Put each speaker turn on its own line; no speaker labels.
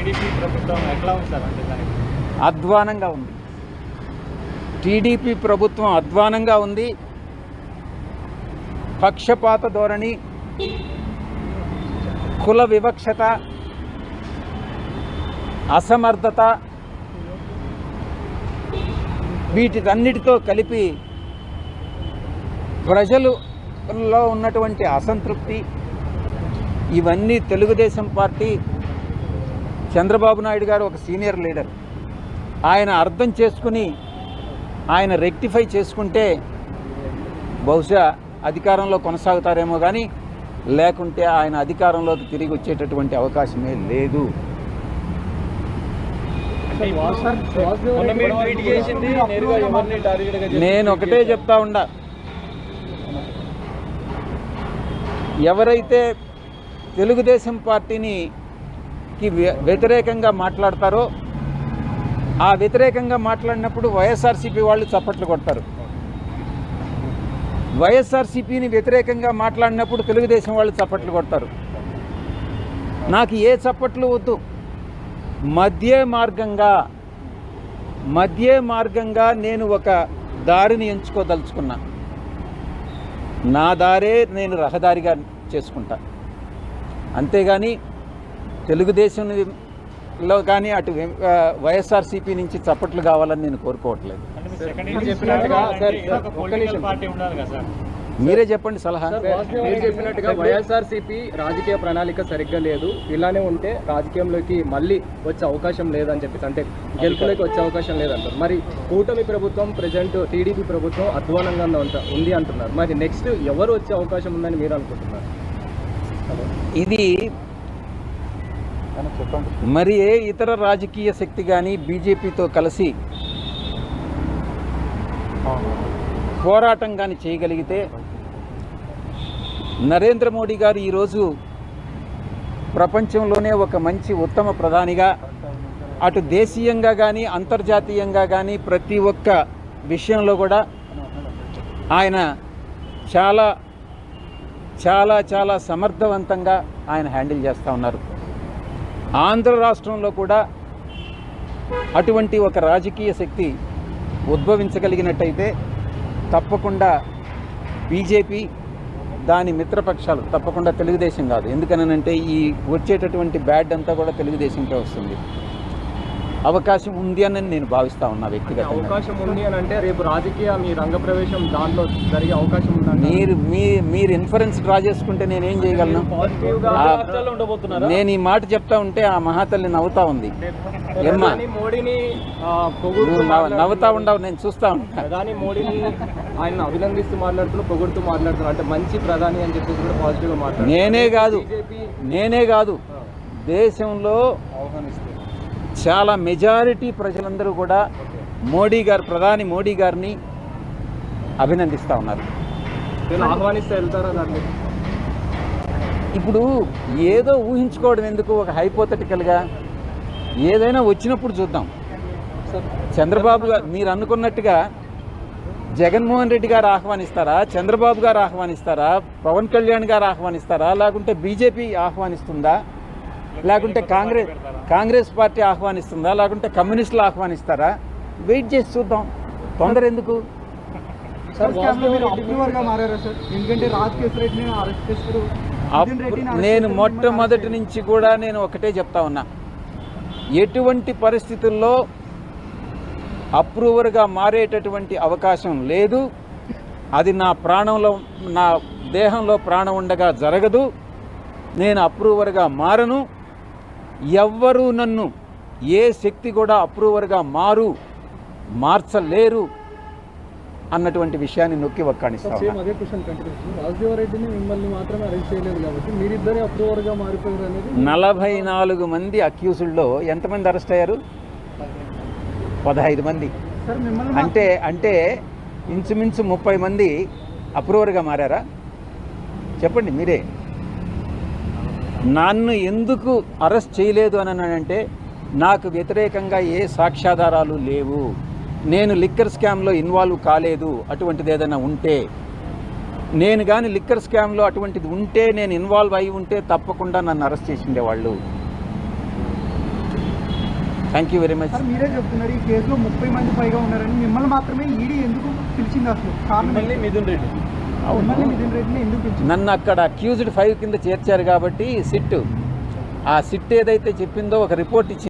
TDP ప్రభుత్వం ఎట్లా ఉంది సార్ అంటే దానికి?
అధ్వానంగా ఉంది. టీడీపీ ప్రభుత్వం అధ్వానంగా ఉంది. పక్షపాత ధోరణి కుల వివక్షత అసమర్థత వీటికన్నిటితో కలిపి ప్రజలలో ఉన్నటువంటి అసంతృప్తి ఇవన్నీ తెలుగుదేశం పార్టీ చంద్రబాబు నాయుడు గారు ఒక సీనియర్ లీడర్. ఆయన అర్థం చేసుకుని ఆయన రెక్టిఫై చేసుకుంటే బహుశా అధికారంలో కొనసాగుతారేమో కానీ లేకుంటే ఆయన అధికారంలోకి తిరిగి వచ్చేటటువంటి అవకాశమే లేదు. నేను ఒకటే చెప్తా ఉండా. ఎవరైతే తెలుగుదేశం పార్టీని కి వ్య- వ్యతిరేకంగా మాట్లాడతారో ఆ వ్యతిరేకంగా మాట్లాడినప్పుడు వైఎస్ఆర్సీపీ వాళ్ళు చప్పట్లు కొడతారు. వైఎస్ఆర్సీపీని వ్యతిరేకంగా మాట్లాడినప్పుడు తెలుగుదేశం వాళ్ళు చప్పట్లు కొడతారు. నాకు ఏ చప్పట్లు వద్దు. మధ్య మార్గంగా మధ్య మార్గంగా నేను ఒక దారిని ఎంచుకోదలుచుకున్నా. నా దారే నేను రహదారిగా చేసుకుంటా. అంతేగాని తెలుగుదేశంలో కానీ అటు వైఎస్ఆర్సీపీ నుంచి చప్పట్లు కావాలని నేను కోరుకోవట్లేదు.
మీరు
చెప్పండి సలహా.
మీరు చెప్పినట్టుగా వైఎస్ఆర్సీపీ రాజకీయ ప్రణాళిక సరిగ్గా లేదు. ఇలానే ఉంటే రాజకీయంలోకి మళ్ళీ వచ్చే అవకాశం లేదని చెప్పేసి అంటే గెలుపులోకి వచ్చే అవకాశం లేదంటారు. మరి కూటమి ప్రభుత్వం ప్రజెంట్ టీడీపీ ప్రభుత్వం అధ్వానంగా ఉంది అంటున్నారు. మరి నెక్స్ట్ ఎవరు వచ్చే అవకాశం ఉందని మీరు అనుకుంటున్నారు?
ఇది మరి ఏ ఇతర రాజకీయ శక్తి కానీ బీజేపీతో కలిసి పోరాటం కానీ చేయగలిగితే నరేంద్ర మోడీ గారు ఈరోజు ప్రపంచంలోనే ఒక మంచి ఉత్తమ ప్రధానిగా అటు దేశీయంగా కానీ అంతర్జాతీయంగా కానీ ప్రతి ఒక్క విషయంలో కూడా ఆయన చాలా చాలా చాలా సమర్థవంతంగా ఆయన హ్యాండిల్ చేస్తూ ఉన్నారు. ఆంధ్ర రాష్ట్రంలో కూడా అటువంటి ఒక రాజకీయ శక్తి ఉద్భవించగలిగినట్టయితే తప్పకుండా బీజేపీ దాని మిత్రపక్షాలు తప్పకుండా తెలుగుదేశం కాదు. ఎందుకనంటే ఈ వచ్చేటటువంటి బ్యాడ్ అంతా కూడా తెలుగుదేశంకే వస్తుంది. అవకాశం ఉంది అని నేను భావిస్తా ఉన్నా వ్యక్తిగతంగా.
అవకాశం ఉంది అని అంటే రేపు రాజకీయ మీ రంగ ప్రవేశం దాంట్లో జరిగే అవకాశం ఉందండి
మీరు మీ మీరు ఇన్ఫరెన్స్ డ్రా చేసుకుంటే నేనేం చేయగలను?
రాష్ట్రాల్లో ఉండబోతున్నారా?
నేను ఈ మాట చెప్తా ఉంటే ఆ మహాతల్లి నవ్వుతా ఉంది.
ప్రధాని మోడీని
నవ్వుతా ఉండవు నేను చూస్తా ఉంటా.
ప్రధాని మోడీని ఆయన అభినందిస్తూ మాట్లాడుతూ పొగుడుతూ మాట్లాడుతున్నారు. అంటే మంచి ప్రధాని అని చెప్పేసి కూడా పాజిటివ్గా మాట్లాడుతున్నారు.
నేనే కాదు నేనే కాదు. దేశంలో
ఆహ్వానిస్తుంది
చాలా మెజారిటీ ప్రజలందరూ కూడా మోడీ గారు ప్రధాని మోడీ గారిని అభినందిస్తూ ఉన్నారు.
ఆహ్వానిస్తే వెళ్తారా దాన్ని?
ఇప్పుడు ఏదో ఊహించుకోవడం ఎందుకు ఒక హైపోథెటికల్గా ఏదైనా వచ్చినప్పుడు చూద్దాం. చంద్రబాబు గారు మీరు అనుకున్నట్టుగా జగన్మోహన్ రెడ్డి గారు ఆహ్వానిస్తారా? చంద్రబాబు గారు ఆహ్వానిస్తారా? పవన్ కళ్యాణ్ గారు ఆహ్వానిస్తారా? లేకుంటే బీజేపీ ఆహ్వానిస్తుందా? లేకుంటే కాంగ్రెస్ కాంగ్రెస్ పార్టీ ఆహ్వానిస్తుందా? లేకుంటే కమ్యూనిస్టులు ఆహ్వానిస్తారా? వెయిట్ చేసి చూద్దాం. తొందర ఎందుకు? నేను మొట్టమొదటి నుంచి కూడా నేను ఒకటే చెప్తా ఉన్నా. ఎటువంటి పరిస్థితుల్లో అప్రూవర్గా మారేటటువంటి అవకాశం లేదు. అది నా ప్రాణంలో నా దేహంలో ప్రాణం ఉండగా జరగదు. నేను అప్రూవర్గా మారను. ఎవ్వరూ నన్ను ఏ శక్తి కూడా అప్రూవర్గా మారు మార్చలేరు అన్నటువంటి విషయాన్ని నొక్కి ఒక్కాణిస్తా ఉన్నా.
సేమ్ అదే క్వశ్చన్ కంటిన్యూ రాజదేవ రెడ్డిని మిమ్మల్ని మాత్రమే అరెస్ట్ చేయలేదు కాబట్టి మీరిద్దరే అప్రూవర్గా మారిపోయారు అనేది
నలభై నాలుగు మంది అక్యూజుల్లో ఎంతమంది అరెస్ట్ అయ్యారు? పదహైదు మంది. అంటే అంటే ఇంచుమించు ముప్పై మంది అప్రూవర్గా మారారా? చెప్పండి మీరే. నన్ను ఎందుకు అరెస్ట్ చేయలేదు అని అంటే నాకు వ్యతిరేకంగా ఏ సాక్ష్యాధారాలు లేవు. నేను లిక్కర్ స్కామ్లో ఇన్వాల్వ్ కాలేదు అటువంటిది ఏదైనా ఉంటే. నేను కానీ లిక్కర్ స్కామ్లో అటువంటిది ఉంటే నేను ఇన్వాల్వ్ అయి ఉంటే తప్పకుండా నన్ను అరెస్ట్ చేసి ఉండేవాళ్ళు thank you very much
sir మీరే చెప్తున్నారు ఈ కేసులో ముప్పై మంది పైగా ఉన్నారని. మిమ్మల్ని మాత్రమే ఈడీ ఎందుకు పిలిచింది అసలు?
మిథున్ రెడ్డి
నన్ను అక్కడ అక్యూజ్డ్ ఫైవ్ కింద చేర్చారు కాబట్టి సిట్ ఆ సిట్ ఏదైతే చెప్పిందో ఒక రిపోర్ట్ ఇచ్చింది